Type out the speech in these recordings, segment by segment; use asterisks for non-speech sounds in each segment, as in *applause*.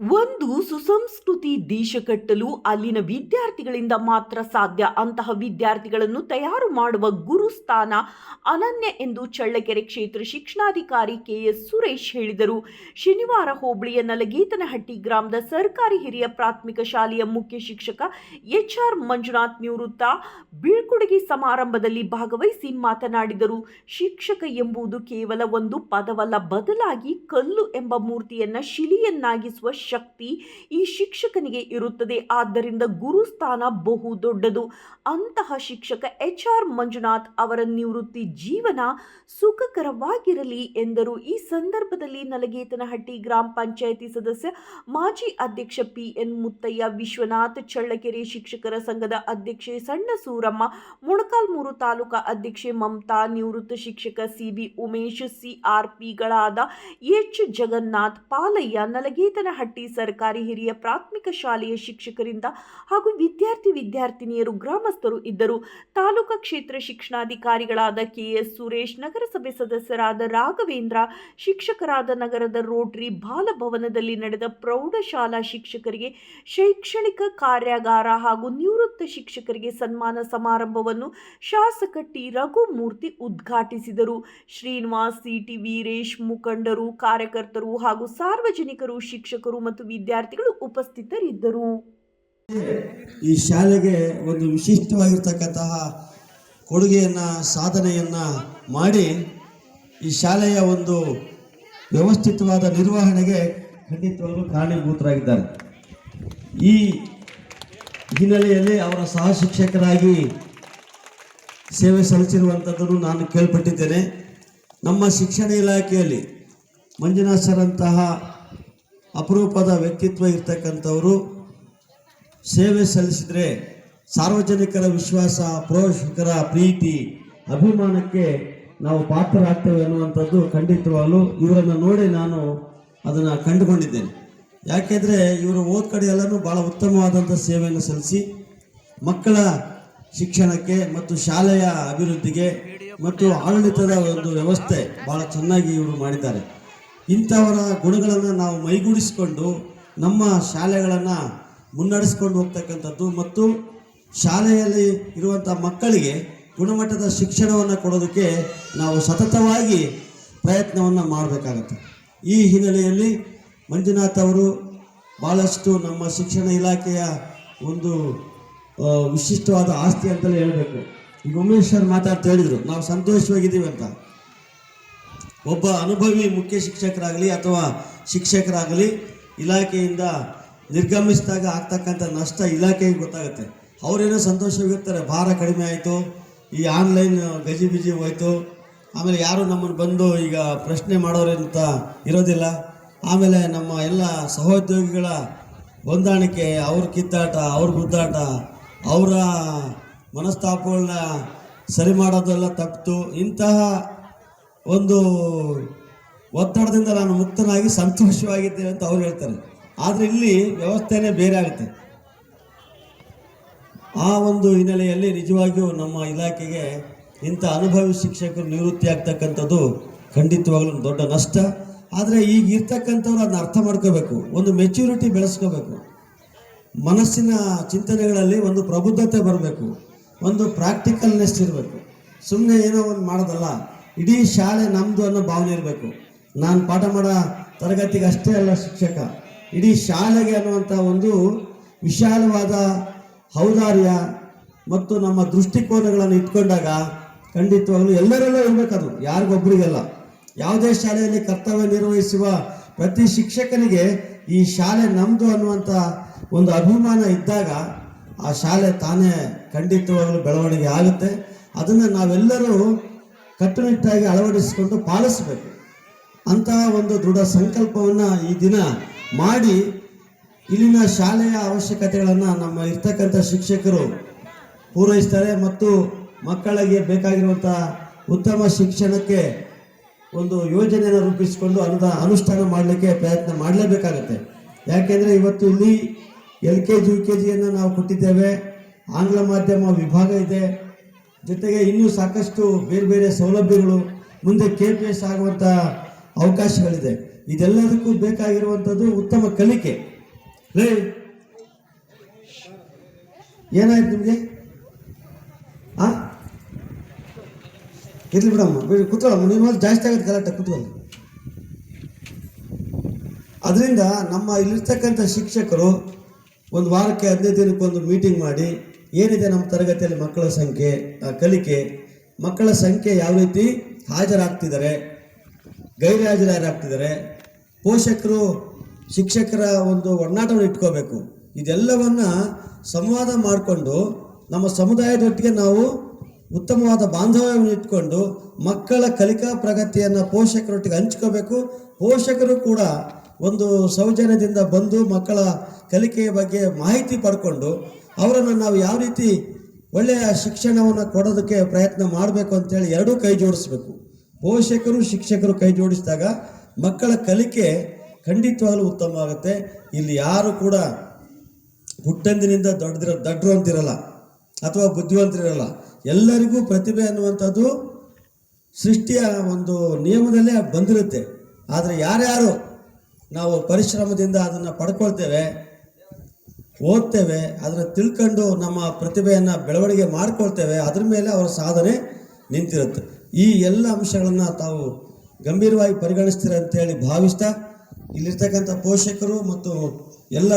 ಒಂದು ಸುಸಂಸ್ಕೃತಿ ದೇಶ ಕಟ್ಟಲು ಅಲ್ಲಿನ ವಿದ್ಯಾರ್ಥಿಗಳಿಂದ ಮಾತ್ರ ಸಾಧ್ಯ. ಅಂತಹ ವಿದ್ಯಾರ್ಥಿಗಳನ್ನು ತಯಾರು ಮಾಡುವ ಗುರುಸ್ಥಾನ ಅನನ್ಯ ಎಂದು ಚಳ್ಳಕೆರೆ ಕ್ಷೇತ್ರ ಶಿಕ್ಷಣಾಧಿಕಾರಿ ಕೆ ಎಸ್ ಸುರೇಶ್ ಹೇಳಿದರು. ಶನಿವಾರ ಹೋಬಳಿಯ ನಲಗೇತನಹಟ್ಟಿ ಗ್ರಾಮದ ಸರ್ಕಾರಿ ಹಿರಿಯ ಪ್ರಾಥಮಿಕ ಶಾಲೆಯ ಮುಖ್ಯ ಶಿಕ್ಷಕ ಎಚ್ ಆರ್ ಮಂಜುನಾಥ್ ನಿವೃತ್ತ ಬೀಳ್ಕೊಡುಗೆ ಸಮಾರಂಭದಲ್ಲಿ ಭಾಗವಹಿಸಿ ಮಾತನಾಡಿದರು. ಶಿಕ್ಷಕ ಎಂಬುದು ಕೇವಲ ಒಂದು ಪದವಲ್ಲ, ಬದಲಾಗಿ ಕಲ್ಲು ಎಂಬ ಮೂರ್ತಿಯನ್ನ ಶಿಲೆಯನ್ನಾಗಿಸುವ ಶಕ್ತಿ ಈ ಶಿಕ್ಷಕನಿಗೆ ಇರುತ್ತದೆ. ಆದ್ದರಿಂದ ಗುರುಸ್ಥಾನ ಬಹು ದೊಡ್ಡದು. ಅಂತಹ ಶಿಕ್ಷಕ ಎಚ್ ಆರ್ ಮಂಜುನಾಥ್ ಅವರ ನಿವೃತ್ತಿ ಜೀವನ ಸುಖಕರವಾಗಿರಲಿ ಎಂದರು. ಈ ಸಂದರ್ಭದಲ್ಲಿ ನಲಗೇತನಹಟ್ಟಿ ಗ್ರಾಮ ಪಂಚಾಯಿತಿ ಸದಸ್ಯ ಮಾಜಿ ಅಧ್ಯಕ್ಷ ಪಿ ಎನ್ ಮುತ್ತಯ್ಯ, ವಿಶ್ವನಾಥ್ ಚಳ್ಳಕೆರೆ ಶಿಕ್ಷಕರ ಸಂಘದ ಅಧ್ಯಕ್ಷೆ ಸಣ್ಣ ಸೂರಮ್ಮ ಮೊಣಕಾಲ್ಮೂರು ತಾಲೂಕಾ ಅಧ್ಯಕ್ಷೆ ಮಮತಾ, ನಿವೃತ್ತ ಶಿಕ್ಷಕ ಸಿಬಿ ಉಮೇಶ್, ಸಿಆರ್ಪಿಗಳಾದ ಎಚ್ ಜಗನ್ನಾಥ್, ಪಾಲಯ್ಯ, ನಲಗೇತನಹಟ್ಟಿ ಸರ್ಕಾರಿ ಹಿರಿಯ ಪ್ರಾಥಮಿಕ ಶಾಲೆಯ ಶಿಕ್ಷಕರಿಂದ ಹಾಗೂ ವಿದ್ಯಾರ್ಥಿ ವಿದ್ಯಾರ್ಥಿನಿಯರು ಗ್ರಾಮಸ್ಥರು ಇದ್ದರು. ತಾಲೂಕಾ ಕ್ಷೇತ್ರ ಶಿಕ್ಷಣಾಧಿಕಾರಿಗಳಾದ ಕೆಎಸ್ ಸುರೇಶ್, ನಗರಸಭೆ ಸದಸ್ಯರಾದ ರಾಘವೇಂದ್ರ, ಶಿಕ್ಷಕರಾದ ನಗರದ ರೋಟರಿ ಬಾಲಭವನದಲ್ಲಿ ನಡೆದ ಪ್ರೌಢಶಾಲಾ ಶಿಕ್ಷಕರಿಗೆ ಶೈಕ್ಷಣಿಕ ಕಾರ್ಯಾಗಾರ ಹಾಗೂ ನಿವೃತ್ತ ಶಿಕ್ಷಕರಿಗೆ ಸನ್ಮಾನ ಸಮಾರಂಭವನ್ನು ಶಾಸಕ ಟಿ. ರಘುಮೂರ್ತಿ ಉದ್ಘಾಟಿಸಿದರು. ಶ್ರೀನಿವಾಸ್ ಸಿಟಿ ವೀರೇಶ್ ಮುಖಂಡರು, ಕಾರ್ಯಕರ್ತರು ಹಾಗೂ ಸಾರ್ವಜನಿಕರು, ಶಿಕ್ಷಕರು ಮತ್ತು ವಿದ್ಯಾರ್ಥಿಗಳು ಉಪಸ್ಥಿತರಿದ್ದರು. ಈ ಶಾಲೆಗೆ ಒಂದು ವಿಶಿಷ್ಟವಾಗಿರ್ತಕ್ಕಂತಹ ಕೊಡುಗೆಯನ್ನು, ಸಾಧನೆಯನ್ನು ಮಾಡಿ ಈ ಶಾಲೆಯ ಒಂದು ವ್ಯವಸ್ಥಿತವಾದ ನಿರ್ವಹಣೆಗೆ ಖಂಡಿತವಾಗಲೂ ಕಾರಣೀಭೂತರಾಗಿದ್ದಾರೆ. ಈ ಹಿನ್ನೆಲೆಯಲ್ಲಿ ಅವರ ಸಹ ಶಿಕ್ಷಕರಾಗಿ ಸೇವೆ ಸಲ್ಲಿಸಿರುವಂಥದ್ದನ್ನು ನಾನು ಕೇಳ್ಪಟ್ಟಿದ್ದೇನೆ. ನಮ್ಮ ಶಿಕ್ಷಣ ಇಲಾಖೆಯಲ್ಲಿ ಮಂಜುನಾಥ್ ಸರಂತಹ ಅಪರೂಪದ ವ್ಯಕ್ತಿತ್ವ ಇರ್ತಕ್ಕಂಥವರು ಸೇವೆ ಸಲ್ಲಿಸಿದರೆ ಸಾರ್ವಜನಿಕರ ವಿಶ್ವಾಸ, ಪೋಷಕರ ಪ್ರೀತಿ, ಅಭಿಮಾನಕ್ಕೆ ನಾವು ಪಾತ್ರರಾಗ್ತೇವೆ ಅನ್ನುವಂಥದ್ದು ಖಂಡಿತವಾಗಲೂ ಇವರನ್ನು ನೋಡಿ ನಾನು ಅದನ್ನು ಕಂಡುಕೊಂಡಿದ್ದೇನೆ. ಯಾಕೆಂದರೆ ಇವರು ಓದ್ ಕಡೆ ಎಲ್ಲನೂ ಭಾಳ ಉತ್ತಮವಾದಂಥ ಸೇವೆಯನ್ನು ಸಲ್ಲಿಸಿ ಮಕ್ಕಳ ಶಿಕ್ಷಣಕ್ಕೆ ಮತ್ತು ಶಾಲೆಯ ಅಭಿವೃದ್ಧಿಗೆ ಮತ್ತು ಆಡಳಿತದ ಒಂದು ವ್ಯವಸ್ಥೆ ಭಾಳ ಚೆನ್ನಾಗಿ ಇವರು ಮಾಡಿದ್ದಾರೆ. ಇಂಥವರ ಗುಣಗಳನ್ನು ನಾವು ಮೈಗೂಡಿಸಿಕೊಂಡು ನಮ್ಮ ಶಾಲೆಗಳನ್ನು ಮುನ್ನಡೆಸ್ಕೊಂಡು ಹೋಗ್ತಕ್ಕಂಥದ್ದು ಮತ್ತು ಶಾಲೆಯಲ್ಲಿ ಇರುವಂಥ ಮಕ್ಕಳಿಗೆ ಗುಣಮಟ್ಟದ ಶಿಕ್ಷಣವನ್ನು ಕೊಡೋದಕ್ಕೆ ನಾವು ಸತತವಾಗಿ ಪ್ರಯತ್ನವನ್ನು ಮಾಡಬೇಕಾಗತ್ತೆ. ಈ ಹಿನ್ನೆಲೆಯಲ್ಲಿ ಮಂಜುನಾಥ್ ಅವರು ಭಾಳಷ್ಟು ನಮ್ಮ ಶಿಕ್ಷಣ ಇಲಾಖೆಯ ಒಂದು ವಿಶಿಷ್ಟವಾದ ಆಸ್ತಿ ಅಂತಲೇ ಹೇಳಬೇಕು. ಈಗ ಉಮೇಶ್ ಸರ್ ಮಾತಾಡ್ತಾ ಹೇಳಿದರು, ನಾವು ಸಂತೋಷವಾಗಿದ್ದೀವಿ ಅಂತ. ಒಬ್ಬ ಅನುಭವಿ ಮುಖ್ಯ ಶಿಕ್ಷಕರಾಗಲಿ ಅಥವಾ ಶಿಕ್ಷಕರಾಗಲಿ ಇಲಾಖೆಯಿಂದ ನಿರ್ಗಮಿಸಿದಾಗ ಆಗ್ತಕ್ಕಂಥ ನಷ್ಟ ಇಲಾಖೆಗೆ ಗೊತ್ತಾಗುತ್ತೆ. ಅವರೇನೋ ಸಂತೋಷವಾಗಿರ್ತಾರೆ ಭಾರ ಕಡಿಮೆ ಆಯಿತು, ಈ ಆನ್ಲೈನ್ ಗಜಿಬಿಜಿ ಹೋಯ್ತು, ಆಮೇಲೆ ಯಾರು ನಮ್ಮನ್ನು ಬಂದು ಈಗ ಪ್ರಶ್ನೆ ಮಾಡೋರಂತ ಇರೋದಿಲ್ಲ. ಆಮೇಲೆ ನಮ್ಮ ಎಲ್ಲ ಸಹೋದ್ಯೋಗಿಗಳ ಹೊಂದಾಣಿಕೆ, ಅವ್ರ ಕಿತ್ತಾಟ, ಅವ್ರ ಗುದ್ದಾಟ, ಅವರ ಮನಸ್ತಾಪಗಳನ್ನ ಸರಿ ಮಾಡೋದೆಲ್ಲ ತಪ್ಪಿತು. ಇಂತಹ ಒಂದು ಒತ್ತಡದಿಂದ ನಾನು ಮುಕ್ತನಾಗಿ ಸಂತೋಷವಾಗಿದ್ದೇನೆ ಅಂತ ಅವ್ರು ಹೇಳ್ತಾರೆ. ಆದರೆ ಇಲ್ಲಿ ವ್ಯವಸ್ಥೆನೇ ಬೇರೆ ಆಗುತ್ತೆ. ಆ ಒಂದು ಹಿನ್ನೆಲೆಯಲ್ಲಿ ನಿಜವಾಗಿಯೂ ನಮ್ಮ ಇಲಾಖೆಗೆ ಇಂಥ ಅನುಭವಿ ಶಿಕ್ಷಕರು ನಿವೃತ್ತಿ ಆಗ್ತಕ್ಕಂಥದ್ದು ಖಂಡಿತವಾಗ್ಲೂ ದೊಡ್ಡ ನಷ್ಟ. ಆದರೆ ಈಗ ಇರ್ತಕ್ಕಂಥವ್ರು ಅದನ್ನ ಅರ್ಥ ಮಾಡ್ಕೋಬೇಕು, ಒಂದು ಮೆಚ್ಯೂರಿಟಿ ಬೆಳೆಸ್ಕೋಬೇಕು. ಮನಸ್ಸಿನ ಚಿಂತನೆಗಳಲ್ಲಿ ಒಂದು ಪ್ರಬುದ್ಧತೆ ಬರಬೇಕು, ಒಂದು ಪ್ರಾಕ್ಟಿಕಲ್ನೆಸ್ ಇರಬೇಕು. ಸುಮ್ಮನೆ ಏನೋ ಒಂದು ಮಾಡೋದಲ್ಲ. ಇಡೀ ಶಾಲೆ ನಮ್ಮದು ಅನ್ನೋ ಭಾವನೆ ಇರಬೇಕು. ನಾನು ಪಾಠ ಮಾಡೋ ತರಗತಿಗೆ ಅಷ್ಟೇ ಅಲ್ಲ ಶಿಕ್ಷಕ. ಇಡೀ ಶಾಲೆಗೆ ಅನ್ನುವಂಥ ಒಂದು ವಿಶಾಲವಾದ ಔದಾರ್ಯ ಮತ್ತು ನಮ್ಮ ದೃಷ್ಟಿಕೋನಗಳನ್ನು ಇಟ್ಕೊಂಡಾಗ ಖಂಡಿತವಾಗಲೂ ಎಲ್ಲರಲ್ಲೂ ಇರಬೇಕದು ಯಾರಿಗೊಬ್ಬರಿಗೆಲ್ಲ ಯಾವುದೇ ಶಾಲೆಯಲ್ಲಿ ಕರ್ತವ್ಯ ನಿರ್ವಹಿಸುವ ಪ್ರತಿ ಶಿಕ್ಷಕನಿಗೆ ಈ ಶಾಲೆ ನಮ್ಮದು ಅನ್ನುವಂಥ ಒಂದು ಅಭಿಮಾನ ಇದ್ದಾಗ ಆ ಶಾಲೆ ತಾನೇ ಖಂಡಿತವಾಗಲೂ ಬೆಳವಣಿಗೆ ಆಗುತ್ತೆ. ಅದನ್ನು ನಾವೆಲ್ಲರೂ ಕಟ್ಟುನಿಟ್ಟಾಗಿ ಅಳವಡಿಸಿಕೊಂಡು ಪಾಲಿಸಬೇಕು. ಅಂತಹ ಒಂದು ದೃಢ ಸಂಕಲ್ಪವನ್ನು ಈ ದಿನ ಮಾಡಿ ಇಲ್ಲಿನ ಶಾಲೆಯ ಅವಶ್ಯಕತೆಗಳನ್ನು ನಮ್ಮ ಇರ್ತಕ್ಕಂಥ ಶಿಕ್ಷಕರು ಪೂರೈಸ್ತಾರೆ ಮತ್ತು ಮಕ್ಕಳಿಗೆ ಬೇಕಾಗಿರುವಂಥ ಉತ್ತಮ ಶಿಕ್ಷಣಕ್ಕೆ ಒಂದು ಯೋಜನೆಯನ್ನು ರೂಪಿಸಿಕೊಂಡು ಅನುದ ಅನುಷ್ಠಾನ ಮಾಡಲಿಕ್ಕೆ ಪ್ರಯತ್ನ ಮಾಡಲೇಬೇಕಾಗತ್ತೆ. ಯಾಕೆಂದರೆ ಇವತ್ತು ಇಲ್ಲಿ L K G, U K ಜಿಯನ್ನು ನಾವು ಕೊಟ್ಟಿದ್ದೇವೆ. ಆಂಗ್ಲ ಮಾಧ್ಯಮ ವಿಭಾಗ ಇದೆ. ಜೊತೆಗೆ ಇನ್ನೂ ಸಾಕಷ್ಟು ಬೇರೆ ಬೇರೆ ಸೌಲಭ್ಯಗಳು ಮುಂದೆ ಕೆ ಪಿ ಎಸ್ ಆಗುವಂಥ ಅವಕಾಶಗಳಿದೆ. ಇದೆಲ್ಲದಕ್ಕೂ ಬೇಕಾಗಿರುವಂಥದ್ದು ಉತ್ತಮ ಕಲಿಕೆ. ರೇ, ಏನಾಯ್ತು ನಿಮಗೆ? ಆ? ಇರ್ಲಿ ಬಿಡಮ್ಮ, ಬಿಡಿ, ಕೂತ್ಕೊಳ್ಳಮ್ಮ ನಿಮ್ಮ ಜಾಸ್ತಿ ಆಗುತ್ತೆ ಗಲಾಟೆ ಕೂತ್ಕೊಳ್ಳಿ ಅದರಿಂದ ನಮ್ಮ ಇಲ್ಲಿರ್ತಕ್ಕಂಥ ಶಿಕ್ಷಕರು ಒಂದು ವಾರಕ್ಕೆ ಹದಿನೈದು ದಿನಕ್ಕೊಂದು ಮೀಟಿಂಗ್ ಮಾಡಿ ಏನಿದೆ ನಮ್ಮ ತರಗತಿಯಲ್ಲಿ ಮಕ್ಕಳ ಸಂಖ್ಯೆ ಆ, ಕಲಿಕೆ? ಮಕ್ಕಳ ಸಂಖ್ಯೆ ಯಾವ ರೀತಿ ಹಾಜರಾಗ್ತಿದ್ದಾರೆ? ಗೈರು ಹಾಜರಾಗ್ತಿದ್ದಾರೆ ಪೋಷಕರು ಶಿಕ್ಷಕರ ಒಂದು ಒಡನಾಟವನ್ನು ಇಟ್ಕೋಬೇಕು. ಇದೆಲ್ಲವನ್ನು ಸಂವಾದ ಮಾಡಿಕೊಂಡು ನಮ್ಮ ಸಮುದಾಯದೊಟ್ಟಿಗೆ ನಾವು ಉತ್ತಮವಾದ ಬಾಂಧವ್ಯವನ್ನು ಇಟ್ಕೊಂಡು ಮಕ್ಕಳ ಕಲಿಕಾ ಪ್ರಗತಿಯನ್ನು ಪೋಷಕರೊಟ್ಟಿಗೆ ಹಂಚ್ಕೋಬೇಕು. ಪೋಷಕರು ಕೂಡ ಒಂದು ಸೌಜನ್ಯದಿಂದ ಬಂದು ಮಕ್ಕಳ ಕಲಿಕೆಯ ಬಗ್ಗೆ ಮಾಹಿತಿ ಪಡ್ಕೊಂಡು ಅವರನ್ನು ನಾವು ಯಾವ ರೀತಿ ಒಳ್ಳೆಯ ಶಿಕ್ಷಣವನ್ನು ಕೊಡೋದಕ್ಕೆ ಪ್ರಯತ್ನ ಮಾಡಬೇಕು ಅಂತೇಳಿ ಎರಡೂ ಕೈ ಜೋಡಿಸ್ಬೇಕು. ಪೋಷಕರು, ಶಿಕ್ಷಕರು ಕೈ ಜೋಡಿಸಿದಾಗ ಮಕ್ಕಳ ಕಲಿಕೆ ಖಂಡಿತವಾಗಲೂ ಉತ್ತಮವಾಗುತ್ತೆ. ಇಲ್ಲಿ ಯಾರು ಕೂಡ ಹುಟ್ಟಂದಿನಿಂದ ದೊಡ್ಡದಿರ ದಡ್ರು ಅಂತಿರಲ್ಲ ಅಥವಾ ಬುದ್ಧಿವಂತರಿರಲ್ಲ. ಎಲ್ಲರಿಗೂ ಪ್ರತಿಭೆ ಅನ್ನುವಂಥದ್ದು ಸೃಷ್ಟಿಯ ಒಂದು ನಿಯಮದಲ್ಲೇ ಬಂದಿರುತ್ತೆ. ಆದರೆ ಯಾರ್ಯಾರು ನಾವು ಪರಿಶ್ರಮದಿಂದ ಅದನ್ನು ಪಡ್ಕೊಳ್ತೇವೆ ಓದ್ತೇವೆ ಅದನ್ನು ತಿಳ್ಕೊಂಡು ನಮ್ಮ ಪ್ರತಿಭೆಯನ್ನು ಬೆಳವಣಿಗೆ ಮಾಡ್ಕೊಳ್ತೇವೆ, ಅದ್ರ ಮೇಲೆ ಅವರ ಸಾಧನೆ ನಿಂತಿರುತ್ತೆ. ಈ ಎಲ್ಲ ಅಂಶಗಳನ್ನು ತಾವು ಗಂಭೀರವಾಗಿ ಪರಿಗಣಿಸ್ತೀರ ಅಂತೇಳಿ ಭಾವಿಸ್ತಾ, ಇಲ್ಲಿರ್ತಕ್ಕಂಥ ಪೋಷಕರು ಮತ್ತು ಎಲ್ಲ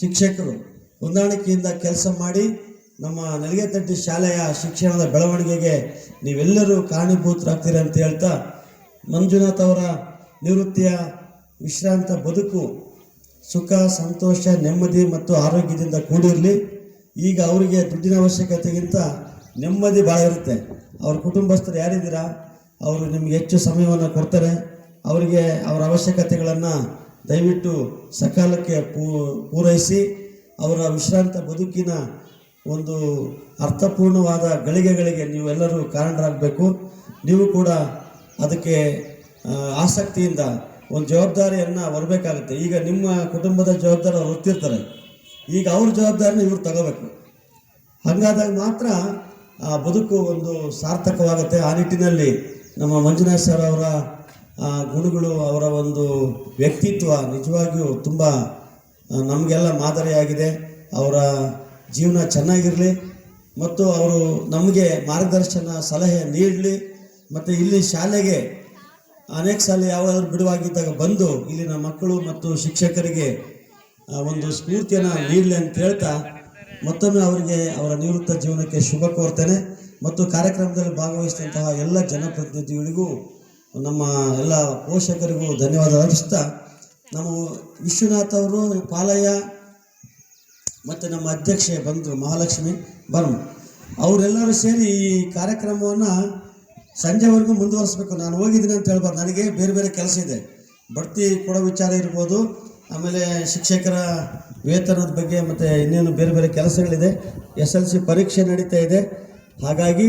ಶಿಕ್ಷಕರು ಹೊಂದಾಣಿಕೆಯಿಂದ ಕೆಲಸ ಮಾಡಿ ನಮ್ಮ ನಲಿಗೆತಟ್ಟಿ ಶಾಲೆಯ ಶಿಕ್ಷಣದ ಬೆಳವಣಿಗೆಗೆ ನೀವೆಲ್ಲರೂ ಕಾರಣೀಭೂತರಾಗ್ತೀರಿ ಅಂತ ಹೇಳ್ತಾ, ಮಂಜುನಾಥ್ ಅವರ ನಿವೃತ್ತಿಯ ವಿಶ್ರಾಂತ ಬದುಕು ಸುಖ, ಸಂತೋಷ, ನೆಮ್ಮದಿ ಮತ್ತು ಆರೋಗ್ಯದಿಂದ ಕೂಡಿರಲಿ. ಈಗ ಅವರಿಗೆ ದುಡ್ಡಿನ ಅವಶ್ಯಕತೆಗಿಂತ ನೆಮ್ಮದಿ ಭಾಳ ಇರುತ್ತೆ. ಅವ್ರ ಕುಟುಂಬಸ್ಥರು ಯಾರಿದ್ದೀರಾ? ಅವರು ನಿಮ್ಗೆ ಹೆಚ್ಚು ಸಮಯವನ್ನು ಕೊಡ್ತಾರೆ. ಅವರಿಗೆ ಅವರ ಅವಶ್ಯಕತೆಗಳನ್ನು ದಯವಿಟ್ಟು ಸಕಾಲಕ್ಕೆ ಪೂರೈಸಿ, ಅವರ ವಿಶ್ರಾಂತ ಬದುಕಿನ ಒಂದು ಅರ್ಥಪೂರ್ಣವಾದ ಗಳಿಗೆಗಳಿಗೆ ನೀವೆಲ್ಲರೂ ಕಾರಣರಾಗಬೇಕು. ನೀವು ಕೂಡ ಅದಕ್ಕೆ ಆಸಕ್ತಿಯಿಂದ ಒಂದು ಜವಾಬ್ದಾರಿಯನ್ನು ಹೊರಬೇಕಾಗುತ್ತೆ ಈಗ ನಿಮ್ಮ ಕುಟುಂಬದ ಜವಾಬ್ದಾರಿ ಅವ್ರು ಹೊತ್ತಿರ್ತಾರೆ. ಈಗ ಅವ್ರ ಜವಾಬ್ದಾರಿನ ಇವ್ರು ತಗೋಬೇಕು. ಹಾಗಾದಾಗ ಮಾತ್ರ ಆ ಬದುಕು ಒಂದು ಸಾರ್ಥಕವಾಗುತ್ತೆ. ಆ ನಿಟ್ಟಿನಲ್ಲಿ ನಮ್ಮ ಮಂಜುನಾಥ್ ಸರ್ ಅವರ ಗುಣಗಳು ಅವರ ಒಂದು ವ್ಯಕ್ತಿತ್ವ ನಿಜವಾಗಿಯೂ ತುಂಬ ನಮಗೆಲ್ಲ ಮಾದರಿಯಾಗಿದೆ. ಅವರ ಜೀವನ ಚೆನ್ನಾಗಿರಲಿ ಮತ್ತು ಅವರು ನಮಗೆ ಮಾರ್ಗದರ್ಶನ, ಸಲಹೆ ನೀಡಲಿ. ಮತ್ತು ಇಲ್ಲಿ ಶಾಲೆಗೆ ಅನೇಕ ಸಲ ಯಾವಾಗಾದ್ರೂ ಬಿಡುವಾಗಿದ್ದಾಗ ಬಂದು ಇಲ್ಲಿನ ಮಕ್ಕಳು ಮತ್ತು ಶಿಕ್ಷಕರಿಗೆ ಒಂದು ಸ್ಫೂರ್ತಿಯನ್ನು ನೀಡಲಿ ಅಂತ ಹೇಳ್ತಾ ಮತ್ತೊಮ್ಮೆ ಅವರಿಗೆ ಅವರ ನಿವೃತ್ತ ಜೀವನಕ್ಕೆ ಶುಭ ಕೋರ್ತೇನೆ. ಮತ್ತು ಕಾರ್ಯಕ್ರಮದಲ್ಲಿ ಭಾಗವಹಿಸಿದಂತಹ ಎಲ್ಲ ಜನಪ್ರತಿನಿಧಿಗಳಿಗೂ, ನಮ್ಮ ಎಲ್ಲ ಪೋಷಕರಿಗೂ ಧನ್ಯವಾದ ಅರ್ಪಿಸ್ತಾ, ನಮ್ಮ ವಿಶ್ವನಾಥ್ ಅವರು, ಪಾಲಯ್ಯ ಮತ್ತು ನಮ್ಮ ಅಧ್ಯಕ್ಷೆ ಬಂದರು ಮಹಾಲಕ್ಷ್ಮಿ ಬರ್ಮ ಅವರೆಲ್ಲರೂ ಸೇರಿ ಈ ಕಾರ್ಯಕ್ರಮವನ್ನು ಸಂಜೆವರೆಗೂ ಮುಂದುವರಿಸ್ಬೇಕು. ನಾನು ಹೋಗಿದ್ದೀನಿ ಅಂತ ಹೇಳ್ಬಾರ್ದು. ನನಗೆ ಬೇರೆ ಬೇರೆ ಕೆಲಸ ಇದೆ. ಬಡ್ತಿ ಕೊಡೋ ವಿಚಾರ ಇರ್ಬೋದು. ಆಮೇಲೆ ಶಿಕ್ಷಕರ ವೇತನದ ಬಗ್ಗೆ ಮತ್ತು ಇನ್ನೇನು ಬೇರೆ ಬೇರೆ ಕೆಲಸಗಳಿದೆ. ಎಸ್ ಎಲ್ ಸಿ ಪರೀಕ್ಷೆ ನಡೀತಾ ಇದೆ. ಹಾಗಾಗಿ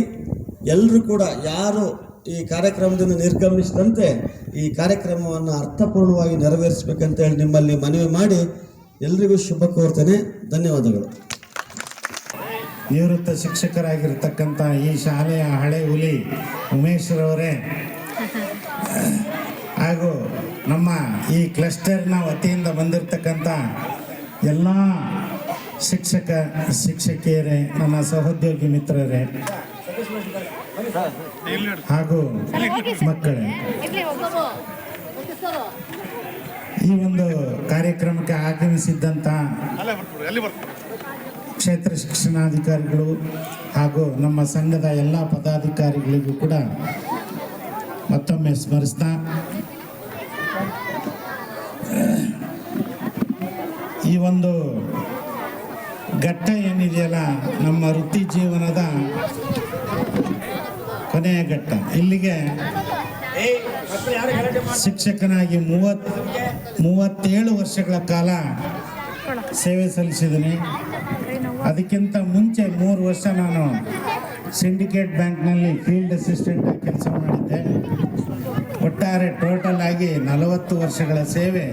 ಎಲ್ಲರೂ ಕೂಡ ಯಾರು ಈ ಕಾರ್ಯಕ್ರಮದಿಂದ ನಿರ್ಗಮಿಸಿದಂತೆ ಈ ಕಾರ್ಯಕ್ರಮವನ್ನು ಅರ್ಥಪೂರ್ಣವಾಗಿ ನೆರವೇರಿಸಬೇಕಂತ ಹೇಳಿ ನಿಮ್ಮಲ್ಲಿ ಮನವಿ ಮಾಡಿ ಎಲ್ರಿಗೂ ಶುಭ ಕೋರ್ತೇನೆ. ಧನ್ಯವಾದಗಳು. ನಿವೃತ್ತ ಶಿಕ್ಷಕರಾಗಿರ್ತಕ್ಕಂಥ ಈ ಶಾಲೆಯ ಹಳೆ ಹುಲಿ ಉಮೇಶ್ರವರೇ ಹಾಗೂ ನಮ್ಮ ಈ ಕ್ಲಸ್ಟರ್ನ ವತಿಯಿಂದ ಬಂದಿರತಕ್ಕಂಥ ಎಲ್ಲ ಶಿಕ್ಷಕ, ಶಿಕ್ಷಕಿಯರೇ, ನನ್ನ ಸಹೋದ್ಯೋಗಿ ಮಿತ್ರರೇ. ಹಾಗೂ ಮಕ್ಕಳೇ. ಈ ಒಂದು ಕಾರ್ಯಕ್ರಮಕ್ಕೆ ಆಗಮಿಸಿದ್ದಂಥ ಕ್ಷೇತ್ರ ಶಿಕ್ಷಣಾಧಿಕಾರಿಗಳು ಹಾಗೂ ನಮ್ಮ ಸಂಘದ ಎಲ್ಲ ಪದಾಧಿಕಾರಿಗಳಿಗೂ ಕೂಡ ಮತ್ತೊಮ್ಮೆ ಸ್ಮರಿಸ್ತಾ, ಈ ಒಂದು ಘಟ್ಟ ಏನಿದೆಯಲ್ಲ, ನಮ್ಮ ವೃತ್ತಿ ಜೀವನದ ಕೊನೆಯ ಘಟ್ಟ. ಇಲ್ಲಿಗೆ ಶಿಕ್ಷಕನಾಗಿ ಮೂವತ್ ಮೂವತ್ತೇಳು ವರ್ಷಗಳ ಕಾಲ ಸೇವೆ ಸಲ್ಲಿಸಿದ್ದೀನಿ. ಅದಕ್ಕಿಂತ ಮುಂಚೆ ಮೂರು ವರ್ಷ ನಾನು ಸಿಂಡಿಕೇಟ್ ಬ್ಯಾಂಕ್ನಲ್ಲಿ ಫೀಲ್ಡ್ ಅಸಿಸ್ಟೆಂಟ್ ಆಗಿ ಕೆಲಸ ಮಾಡಿದ್ದೆ ಒಟ್ಟಾರೆ ಟೋಟಲ್ ಆಗಿ ನಲವತ್ತು ವರ್ಷಗಳ ಸೇವೆ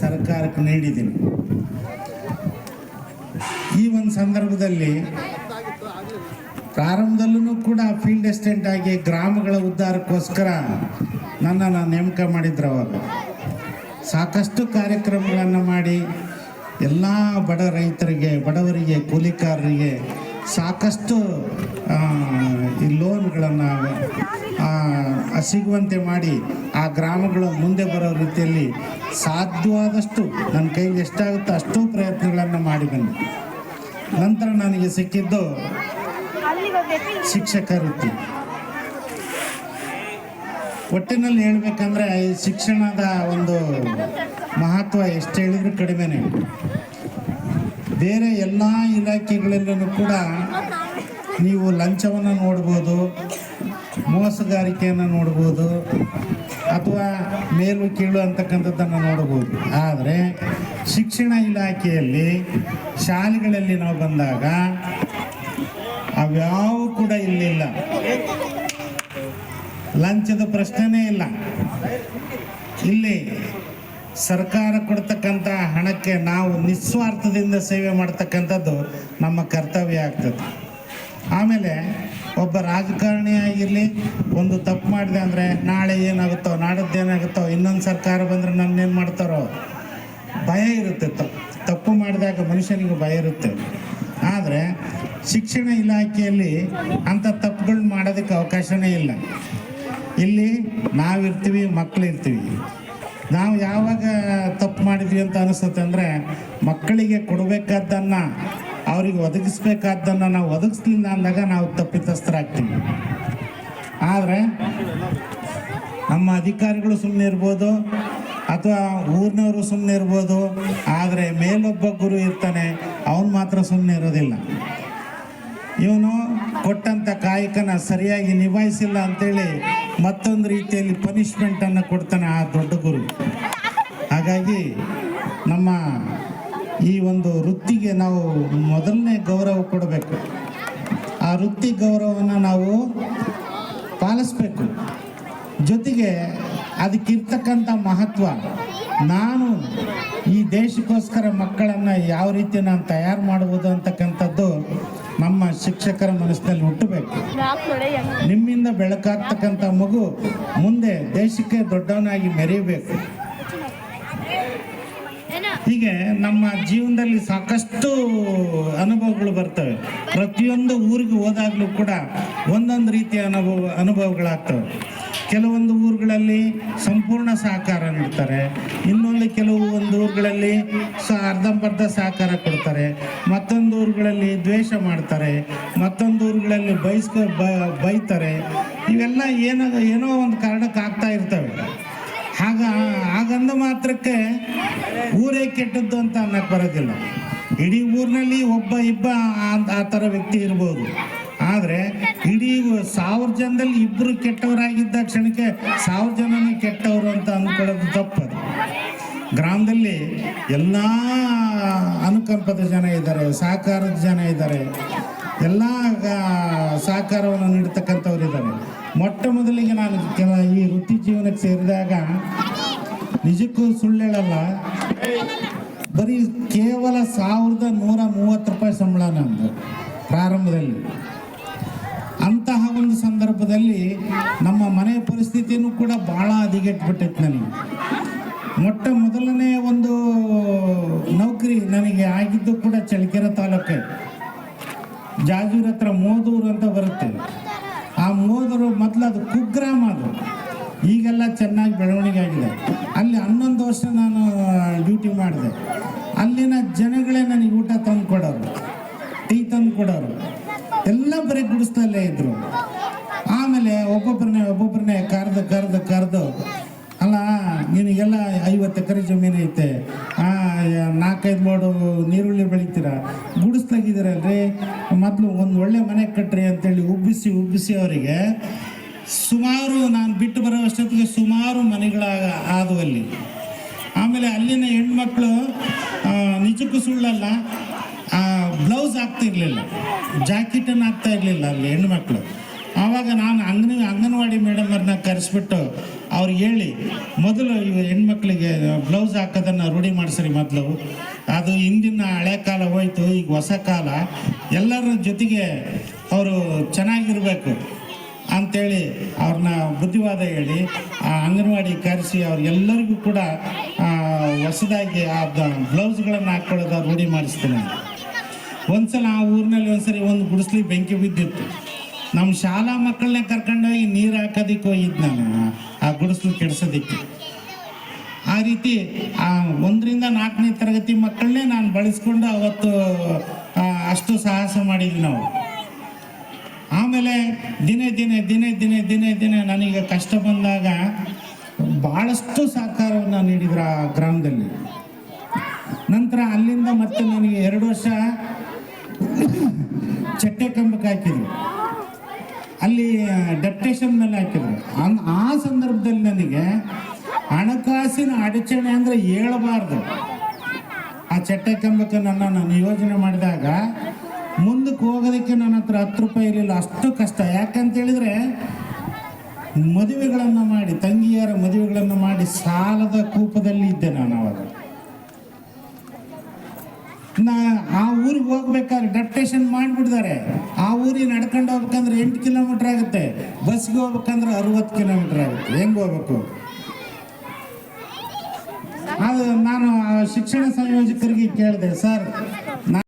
ಸರ್ಕಾರಕ್ಕೆ ನೀಡಿದ್ದೀನಿ. ಈ ಒಂದು ಸಂದರ್ಭದಲ್ಲಿ ಪ್ರಾರಂಭದಲ್ಲೂ ಕೂಡ ಫೀಲ್ಡ್ ಅಸಿಸ್ಟೆಂಟ್ ಆಗಿ ಗ್ರಾಮಗಳ ಉದ್ಧಾರಕ್ಕೋಸ್ಕರ ನನ್ನನ್ನು ನೇಮಕ ಮಾಡಿದ್ರು ಅವಾಗ. ಸಾಕಷ್ಟು ಕಾರ್ಯಕ್ರಮಗಳನ್ನು ಮಾಡಿ ಎಲ್ಲ ಬಡ ರೈತರಿಗೆ ಬಡವರಿಗೆ ಕೂಲಿಕಾರರಿಗೆ ಸಾಕಷ್ಟು ಈ ಲೋನ್ಗಳನ್ನು ಸಿಗುವಂತೆ ಮಾಡಿ ಆ ಗ್ರಾಮಗಳು ಮುಂದೆ ಬರೋ ರೀತಿಯಲ್ಲಿ ಸಾಧ್ಯವಾದಷ್ಟು ನನ್ನ ಕೈಗೆ ಎಷ್ಟಾಗುತ್ತೋ ಅಷ್ಟು ಪ್ರಯತ್ನಗಳನ್ನು ಮಾಡಿ ಬಂದೆ ನಂತರ ನನಗೆ ಸಿಕ್ಕಿದ್ದು ಶಿಕ್ಷಕ ವೃತ್ತಿ. ಒಟ್ಟಿನಲ್ಲಿ ಹೇಳ್ಬೇಕಂದ್ರೆ ಈ ಶಿಕ್ಷಣದ ಒಂದು ಮಹತ್ವ ಎಷ್ಟು ಹೇಳಿದ್ರು ಕಡಿಮೆನೆ. ಬೇರೆ ಎಲ್ಲ ಇಲಾಖೆಗಳಲ್ಲೂ ಕೂಡ ನೀವು ಲಂಚವನ್ನು ನೋಡ್ಬೋದು, ಮೋಸಗಾರಿಕೆಯನ್ನು ನೋಡ್ಬೋದು, ಅಥವಾ ಮೇಲು ಕೀಳು ಅಂತಕ್ಕಂಥದ್ದನ್ನು ನೋಡ್ಬೋದು. ಆದರೆ ಶಿಕ್ಷಣ ಇಲಾಖೆಯಲ್ಲಿ ಶಾಲೆಗಳಲ್ಲಿ ನಾವು ಬಂದಾಗ ಅವ್ಯಾವು ಕೂಡ ಇಲ್ಲಿಲ್ಲ. ಲಂಚದ ಪ್ರಶ್ನೆನೇ ಇಲ್ಲ. ಇಲ್ಲಿ ಸರ್ಕಾರ ಕೊಡ್ತಕ್ಕಂಥ ಹಣಕ್ಕೆ ನಾವು ನಿಸ್ವಾರ್ಥದಿಂದ ಸೇವೆ ಮಾಡ್ತಕ್ಕಂಥದ್ದು ನಮ್ಮ ಕರ್ತವ್ಯ ಆಗ್ತದೆ. ಆಮೇಲೆ ಒಬ್ಬ ರಾಜಕಾರಣಿ ಆಗಿರಲಿ, ಒಂದು ತಪ್ಪು ಮಾಡಿದೆ ಅಂದರೆ ನಾಳೆ ಏನಾಗುತ್ತೋ, ನಾಡದ್ದು ಏನಾಗುತ್ತೋ, ಇನ್ನೊಂದು ಸರ್ಕಾರ ಬಂದರೆ ನನ್ನೇನು ಮಾಡ್ತಾರೋ? ಭಯ ಇರುತ್ತೆ ತಪ್ಪು ತಪ್ಪು ಮಾಡಿದಾಗ ಮನುಷ್ಯನಿಗೆ ಭಯ ಇರುತ್ತೆ. ಆದರೆ ಶಿಕ್ಷಣ ಇಲಾಖೆಯಲ್ಲಿ ಅಂಥ ತಪ್ಪುಗಳನ್ನ ಮಾಡೋದಕ್ಕೆ ಅವಕಾಶವೇ ಇಲ್ಲ. ಇಲ್ಲಿ ನಾವಿರ್ತೀವಿ ಮಕ್ಕಳು ಇರ್ತೀವಿ ನಾವು ಯಾವಾಗ ತಪ್ಪು ಮಾಡಿದ್ವಿ ಅಂತ ಅನಿಸುತ್ತೆ ಅಂದರೆ, ಮಕ್ಕಳಿಗೆ ಕೊಡಬೇಕಾದ್ದನ್ನು, ಅವರಿಗೆ ಒದಗಿಸ್ಬೇಕಾದ್ದನ್ನು ನಾವು ಒದಗಿಸ್ಲಿಲ್ಲ ಅಂದಾಗ ನಾವು ತಪ್ಪಿತಸ್ಥರಾಗ್ತೀವಿ. ಆದರೆ, ನಮ್ಮ ಅಧಿಕಾರಿಗಳು ಸುಮ್ಮನೆ ಇರ್ಬೋದು, ಅಥವಾ ಊರಿನವರು ಸುಮ್ಮನೆ ಇರ್ಬೋದು, ಆದರೆ ಮೇಲೊಬ್ಬ ಗುರು ಇರ್ತಾನೆ, ಅವನು ಮಾತ್ರ ಸುಮ್ಮನೆ ಇರೋದಿಲ್ಲ. ಇವನು ಕೊಟ್ಟಂಥ ಕಾಯಕನ ಸರಿಯಾಗಿ ನಿಭಾಯಿಸಿಲ್ಲ ಅಂತೇಳಿ ಮತ್ತೊಂದು ರೀತಿಯಲ್ಲಿ ಪನಿಷ್ಮೆಂಟನ್ನು ಕೊಡ್ತಾನೆ ಆ ದೊಡ್ಡ ಗುರು. ಹಾಗಾಗಿ ನಮ್ಮ ಈ ಒಂದು ವೃತ್ತಿಗೆ ನಾವು ಮೊದಲನೇ ಗೌರವ ಕೊಡಬೇಕು. ಆ ವೃತ್ತಿ ಗೌರವವನ್ನು ನಾವು ಪಾಲಿಸ್ಬೇಕು. ಜೊತೆಗೆ ಅದಕ್ಕಿರ್ತಕ್ಕಂಥ ಮಹತ್ವ, ನಾನು ಈ ದೇಶಕ್ಕೋಸ್ಕರ ಮಕ್ಕಳನ್ನು ಯಾವ ರೀತಿ ನಾನು ತಯಾರು ಮಾಡ್ಬೋದು ಅಂತಕ್ಕಂಥದ್ದು ನಮ್ಮ ಶಿಕ್ಷಕರ ಮನಸ್ಸಿನಲ್ಲಿ ಹುಟ್ಟಬೇಕು. ನಿಮ್ಮಿಂದ ಬೆಳಕಾಗ್ತಕ್ಕಂಥ ಮಗು ಮುಂದೆ ದೇಶಕ್ಕೆ ದೊಡ್ಡವನಾಗಿ ಮೆರೆಯಬೇಕು. ಹೀಗೆ ನಮ್ಮ ಜೀವನದಲ್ಲಿ ಸಾಕಷ್ಟು ಅನುಭವಗಳು ಬರ್ತವೆ. ಪ್ರತಿಯೊಂದು ಊರಿಗೆ ಹೋದಾಗಲೂ ಕೂಡ ಒಂದೊಂದು ರೀತಿಯ ಅನುಭವ ಅನುಭವಗಳಾಗ್ತವೆ. ಕೆಲವೊಂದು ಊರುಗಳಲ್ಲಿ ಸಂಪೂರ್ಣ ಸಹಕಾರ ನೀಡ್ತಾರೆ. ಇನ್ನೊಂದು ಕೆಲವು ಒಂದು ಊರುಗಳಲ್ಲಿ ಸ ಅರ್ಧಂಬರ್ಧ ಸಹಕಾರ ಕೊಡ್ತಾರೆ. ಮತ್ತೊಂದು ಊರುಗಳಲ್ಲಿ ದ್ವೇಷ ಮಾಡ್ತಾರೆ. ಮತ್ತೊಂದು ಊರುಗಳಲ್ಲಿ ಬೈಸ್ಕೊ ಬೈತಾರೆ. ಇವೆಲ್ಲ ಏನೋ ಏನೋ ಒಂದು ಕಾರಣಕ್ಕೆ ಆಗ್ತಾ ಇರ್ತವೆ. ಆಗ ಹಾಗಂದ ಮಾತ್ರಕ್ಕೆ ಊರೇ ಕೆಟ್ಟದ್ದು ಅಂತ ಅನ್ನಕ್ಕೆ ಬರೋದಿಲ್ಲ. ಇಡೀ ಊರಿನಲ್ಲಿ ಒಬ್ಬ ಇಬ್ಬ ಆ ಥರ ವ್ಯಕ್ತಿ ಇರ್ಬೋದು. ಆದರೆ ಇಡೀ ಸಾವಿರ ಜನದಲ್ಲಿ ಇಬ್ಬರು ಕೆಟ್ಟವರಾಗಿದ್ದ ಕ್ಷಣಕ್ಕೆ ಸಾವಿರ ಜನನೇ ಕೆಟ್ಟವರು ಅಂತ ಅಂದ್ಕೊಳ್ಳೋದು ತಪ್ಪದು ಗ್ರಾಮದಲ್ಲಿ ಎಲ್ಲ ಅನುಕಂಪದ ಜನ ಇದ್ದಾರೆ, ಸಹಕಾರದ ಜನ ಇದ್ದಾರೆ. ಎಲ್ಲ ಸಹಕಾರವನ್ನು ನೀಡ್ತಕ್ಕಂಥವ್ರು ಇದ್ದಾರೆ. ಮೊಟ್ಟ ಮೊದಲಿಗೆ ನಾನು ಕೆಲ, ಈ ವೃತ್ತಿ ಜೀವನಕ್ಕೆ ಸೇರಿದಾಗ ನಿಜಕ್ಕೂ ಸುಳ್ಳು ಹೇಳಲ್ಲ. ಬರೀ ಕೇವಲ ಸಾವಿರದ ನೂರ ಮೂವತ್ತು ರೂಪಾಯಿ ಸಂಬಳ ನಂದು ಪ್ರಾರಂಭದಲ್ಲಿ. ಅಂತಹ ಒಂದು ಸಂದರ್ಭದಲ್ಲಿ ನಮ್ಮ ಮನೆ ಪರಿಸ್ಥಿತಿನೂ ಕೂಡ ಭಾಳ ಬಿಟ್ಟೈತೆ ನನಗೆ. ಮೊಟ್ಟ ಮೊದಲನೇ ಒಂದು ನೌಕರಿ ನನಗೆ ಆಗಿದ್ದು ಕೂಡ ಚಳ್ಳಕೆರೆ ತಾಲೂಕೆ. ಜಾಜೂರ್ ಹತ್ರ ಮೋದೂರು ಅಂತ ಬರುತ್ತೆ. ಆ ಮೋದೂರು ಮೊದಲು ಅದು ಕುಗ್ರಾಮ ಅದು. ಈಗೆಲ್ಲ ಚೆನ್ನಾಗಿ ಬೆಳವಣಿಗೆ ಆಗಿದೆ. ಅಲ್ಲಿ ಹನ್ನೊಂದು ವರ್ಷ ನಾನು ಡ್ಯೂಟಿ ಮಾಡಿದೆ. ಅಲ್ಲಿನ ಜನಗಳೇ ನನಗೆ ಊಟ ತಂದು ಕೊಡೋರು ಟೀ ತಂದು ಕೊಡೋರು ಎಲ್ಲ ಬರೀ ಗುಡಿಸ್ತಲ್ಲೇ ಇದ್ರು. ಆಮೇಲೆ ಒಬ್ಬೊಬ್ಬರನ್ನೇ ಒಬ್ಬೊಬ್ಬರನ್ನೇ ಕರೆದು ಕರೆದು ಕರೆದು, ಅಲ್ಲ, ನಿನಗೆಲ್ಲ ಐವತ್ತು ಎಕರೆ ಜಮೀನು ಐತೆ. ನಾಲ್ಕೈದು ಮೋಡ ನೀರುಳ್ಳಿ ಬೆಳಿತೀರ? ಗುಡಿಸ್ಲಾಗಿದ್ದೀರಲ್ರಿ ಮೊದಲು ಒಂದು ಒಳ್ಳೆ ಮನೆ ಕಟ್ಟ್ರಿ ಅಂತೇಳಿ ಉಬ್ಬಿಸಿ ಉಬ್ಬಿಸಿ ಅವರಿಗೆ ಸುಮಾರು ನಾನು ಬಿಟ್ಟು ಬರೋ ಅಷ್ಟೊತ್ತಿಗೆ ಸುಮಾರು ಮನೆಗಳಾಗ ಆದವಲ್ಲಿ ಆಮೇಲೆ ಅಲ್ಲಿನ ಹೆಣ್ಮಕ್ಳು ನಿಜಕ್ಕೂ ಸುಳ್ಳಲ್ಲ. ಬ್ಲೌಸ್ ಹಾಕ್ತಿರ್ಲಿಲ್ಲ, ಜಾಕೆಟನ್ನು ಆಗ್ತಾ ಇರಲಿಲ್ಲ ಅಲ್ಲಿ ಹೆಣ್ಮಕ್ಳು. ಆವಾಗ ನಾನು ಅಂಗನ, ಅಂಗನವಾಡಿ ಮೇಡಮರನ್ನ ಕರೆಸ್ಬಿಟ್ಟು ಅವ್ರಿಗೆ ಹೇಳಿ, ಮೊದಲು ಇವ ಹೆಣ್ಮಕ್ಳಿಗೆ ಬ್ಲೌಸ್ ಹಾಕೋದನ್ನು ರೂಢಿ ಮಾಡಿಸ್ರಿ ಮೊದಲು. ಅದು ಹಿಂದಿನ ಹಳೆ ಕಾಲ ಹೋಯ್ತು, ಈಗ ಹೊಸ ಕಾಲ. ಎಲ್ಲರ ಜೊತೆಗೆ ಅವರು ಚೆನ್ನಾಗಿರಬೇಕು. ಅಂತೇಳಿ ಅವ್ರನ್ನ ಬುದ್ಧಿವಾದ ಹೇಳಿ, ಆ ಅಂಗನವಾಡಿ ಕರೆಸಿ ಅವ್ರಿಗೆಲ್ಲರಿಗೂ ಕೂಡ ಹೊಸದಾಗಿ ಆ ಬ್ಲೌಸ್ಗಳನ್ನು ಹಾಕ್ಕೊಳ್ಳೋದು ರೂಢಿ ಮಾಡಿಸ್ತೀನಿ ಒಂದ್ಸಲ ಆ ಊರಿನಲ್ಲಿ ಒಂದ್ಸರಿ ಒಂದು ಗುಡಿಸ್ಲಿ ಬೆಂಕಿ ಬಿದ್ದಿತ್ತು. ನಮ್ಮ ಶಾಲಾ ಮಕ್ಕಳನ್ನ ಕರ್ಕೊಂಡೋಗಿ ನೀರು ಹಾಕೋದಿಕ್ಕೆ ಹೋಗಿದ್ದು ನಾನು ಆ ಗುಡಿಸ್ಲು ಕೆಡ್ಸೋದಿಕ್ಕೆ. ಆ ರೀತಿ, ಆ ಒಂದರಿಂದ ನಾಲ್ಕನೇ ತರಗತಿ ಮಕ್ಕಳನ್ನೇ ನಾನು ಬಳಸ್ಕೊಂಡು ಅವತ್ತು ಅಷ್ಟು ಸಾಹಸ ಮಾಡಿದ್ವಿ ನಾವು. ಆಮೇಲೆ ದಿನೇ ದಿನೇ ದಿನೇ ದಿನೇ ದಿನೇ ದಿನೇ ನನಗೆ ಕಷ್ಟ ಬಂದಾಗ ಭಾಳಷ್ಟು ಸಹಕಾರವನ್ನು ನೀಡಿದ್ರು ಆ ಗ್ರಾಮದಲ್ಲಿ. ನಂತರ ಅಲ್ಲಿಂದ ಮತ್ತೆ ನನಗೆ ಎರಡು ವರ್ಷ *coughs* ಚಟ್ಟೆ ಕಂಬಕ್ಕೆ ಹಾಕಿದ್ರು. ಅಲ್ಲಿ ಡೆಪ್ಟೇಷನ್ ಮೇಲೆ ಹಾಕಿದ್ರು. ಆ ಸಂದರ್ಭದಲ್ಲಿ ನನಗೆ ಹಣಕಾಸಿನ ಅಡಚಣೆ ಅಂದರೆ ಹೇಳಬಾರ್ದು. ಆ ಚಟ್ಟೆ ಕಂಬಕ್ಕೆ ನನ್ನ, ನಾನು ಯೋಜನೆ ಮಾಡಿದಾಗ ಮುಂದಕ್ಕೆ ಹೋಗೋದಕ್ಕೆ ನನ್ನ ಹತ್ರ ಹತ್ತು ರೂಪಾಯಿ ಇರಲಿಲ್ಲ. ಅಷ್ಟು ಕಷ್ಟ. ಯಾಕಂತೇಳಿದರೆ ಮದುವೆಗಳನ್ನು ಮಾಡಿ, ತಂಗಿಯರ ಮದುವೆಗಳನ್ನು ಮಾಡಿ ಸಾಲದ ಕೂಪದಲ್ಲಿ ಇದ್ದೆ ನಾನು ಅವಾಗ. ನಾ ಆ ಊರಿಗೆ ಹೋಗ್ಬೇಕಾದ್ರೆ ಡೆಪ್ಟೇಷನ್ ಮಾಡಿಬಿಡ್ತಾರೆ ಆ ಊರಿಗೆ ನಡ್ಕೊಂಡು ಹೋಗ್ಬೇಕಂದ್ರೆ ಎಂಟು ಕಿಲೋಮೀಟರ್ ಆಗುತ್ತೆ. ಬಸ್ಗೆ ಹೋಗ್ಬೇಕಂದ್ರೆ ಅರವತ್ತು ಕಿಲೋಮೀಟರ್ ಆಗುತ್ತೆ. ಹೆಂಗೆ ಹೋಗ್ಬೇಕು? ಅದು ನಾನು ಶಿಕ್ಷಣ ಸಂಯೋಜಕರಿಗೆ ಕೇಳಿದೆ, ಸರ್.